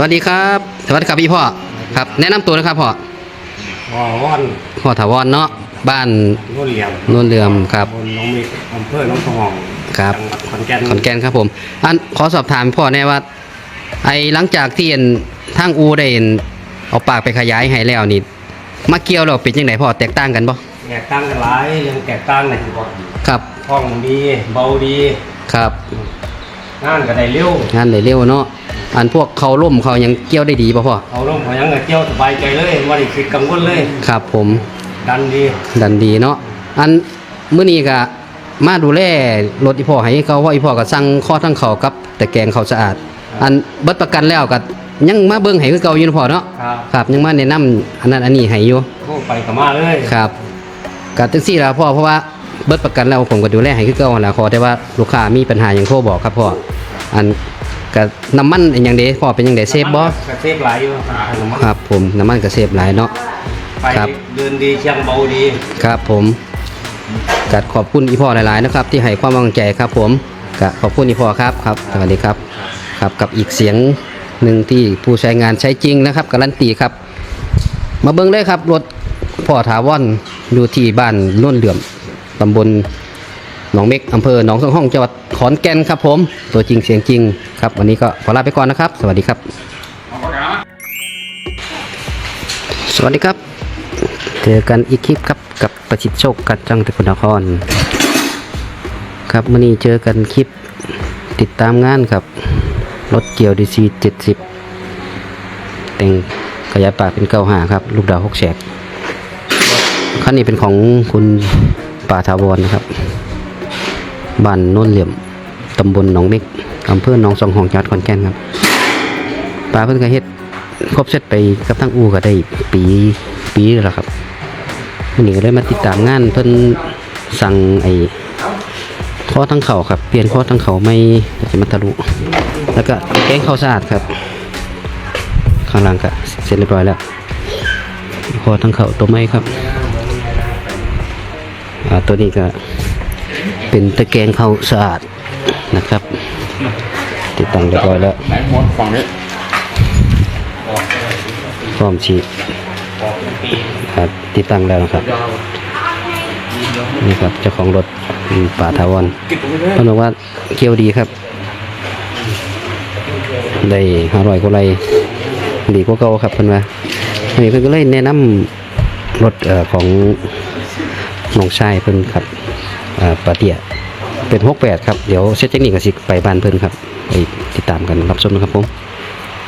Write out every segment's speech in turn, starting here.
วัสดีครับ สวัสดีครับพี่พ่อครับ แนะนำตัวนะครับพ่อบ่อว่อนพ่อถาวรเนาะบ้านนุ่นเหลี่ยมโนนเรือมครับ บนน้องมิกอำเภอหน้องทองครับ จังหวัดขอนแก่นขอนแก่นครับผม อันขอสอบถามพ่อแน่ว่า ไอ้หลังจากที่เห็นทางอูได้เห็นเอาปากไปขยายให้แล้วนี่มาเกี่ยวแล้วเป็นยังไงพ่อแตกต่างกันบ่แตกต่างกันหลายยังแตกต่างในที่บอกครับห้องดี เบาดี ครับ งานก็ได้เร็วงานได้เร็วเนาะ อันพวกเขาล่มเขายังเกี่ยวได้ดีป่ะพ่อเอาลงเขายังเที่ยวสบายใจเลยไม่ได้คิดกังวลเลยครับผมดันดีดันดีเนาะอันมื้อนี้ก็มาดูแลรถอีพ่อให้เขาเพราะอีพ่อก็สั่งข้อทั้งเขากับ แต่แกงเขาสะอาด อันเบิดประกันแล้วก็ยังมาเบิ่งให้คือเก่าอยู่เนาะพ่อเนาะครับครับยังมาแนะนำอันนั้นอันนี้ให้อยู่โทรไปกับมาเลยครับก็จังซี่ล่ะพ่อเพราะว่าเบิดประกันแล้วผมก็ดูแลให้คือเก่าหั่นล่ะขอแต่ว่าลูกค้ามีปัญหาหยังโทรบอกครับพ่ออัน ก็น้ำมันอหยังเด้พ่อเป็นยังไดเซฟบ่ก็เซฟหลายอยู่น้ำมันครับผมน้ำมันก็เซฟหลายเนาะ ไปครับ เดินดีเชียงเบาดีครับผมกัดขอบคุณอีพ่อหลายๆนะครับ ที่ให้ความวางใจครับ ผมกขอบคุณอีพ่อครับครับสวัสดีครับครับกับอีกเสียงหนึ่งที่ผู้ใช้งานใช้จริงนะครับการันตีครับ มาเบิ้งเลยครับรถพ่อถาวรอยู่ที่บ้านโน่นเหลื่อมตำบล หนองเม็กอำเภอหนองสองห้องจังหวัดขอนแก่นครับผม ตัวจริงเสียงจริงครับ วันนี้ก็ขอลาไปก่อนนะครับ สวัสดีครับ สวัสดีครับ เจอกันอีกคลิปครับกับประชิดโชคกัดจังตะกุนคร ครับมื่อนี้เจอกันคลิปติดตามงานครับ รถเกี่ยวดีซีเจ็ดสิบแต่งขยายปากเป็นเก้าหาครับ ลูกดาวหกแฉกคันนี้เป็นของคุณป่าทาวรนะครับ บ้านโน้นเหลี่ยมตำบลหนองเม็กอำเภอหนองสองห้องจังหวัดขอนแก่นครับป่าเพิ่นก็เฮ็ดครบเสร็จไปกับทั้งอูก็ได้ปีปีแล้วครับวันนี้ก็เลยมาติดตามงานเพิ่นสั่งไอ้ข้อทั้งเข่าครับเปลี่ยนข้อทั้งเข่าไม่จะมาทะลุแล้วก็แกงข้าวสะอาดครับ ข้างหล่างก็เสร็จเรียบร้อยแล้วข้อทั้งเข่าตัวไม้ครับอ่าตัวนี้ก็ เป็นตะแกรงข้าวสะอาดนะครับ ติดตั้งเรียบร้อยแล้วไหนหมดฝั่งนี้พร้อมฉีดครับติดตั้งแล้วนะครับ นี่ครับเจ้าของรถอืมป่าทาวรเขาบอกว่าเกี่ยวดีครับ ได้ห้าร้อยกว่าไรดีกว่าเก่าครับเพิ่นว่าวันนี้เพิ่นก็เลยแนะนำรถเอ่อของน้องชายเพิ่นครับเอ่อ ปาเตียเป็นหกแปดครับ เดี๋ยวเซตเทคนิคก็สิไปบ้านเพิ่นครับไปติดตามกันรับชมนะครับผม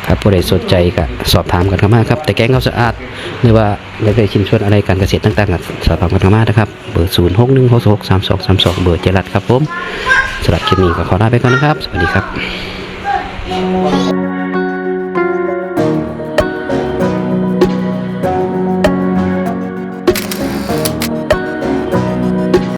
ครับผู้ใดสนใจก็สอบถามกันเข้ามาครับ แต่แก๊งเขาสะอาดหรือว่าอยากได้ชิ้นส่วนอะไรการเกษตรต่างๆก็สอบถามกันเข้ามานะครับ เบอร์0 6 1 6 6 3 2 3 2เบอร์เจรัดครับผมสำหรับคลิปนี้ก็ขอลาไปก่อนนะครับ สวัสดีครับ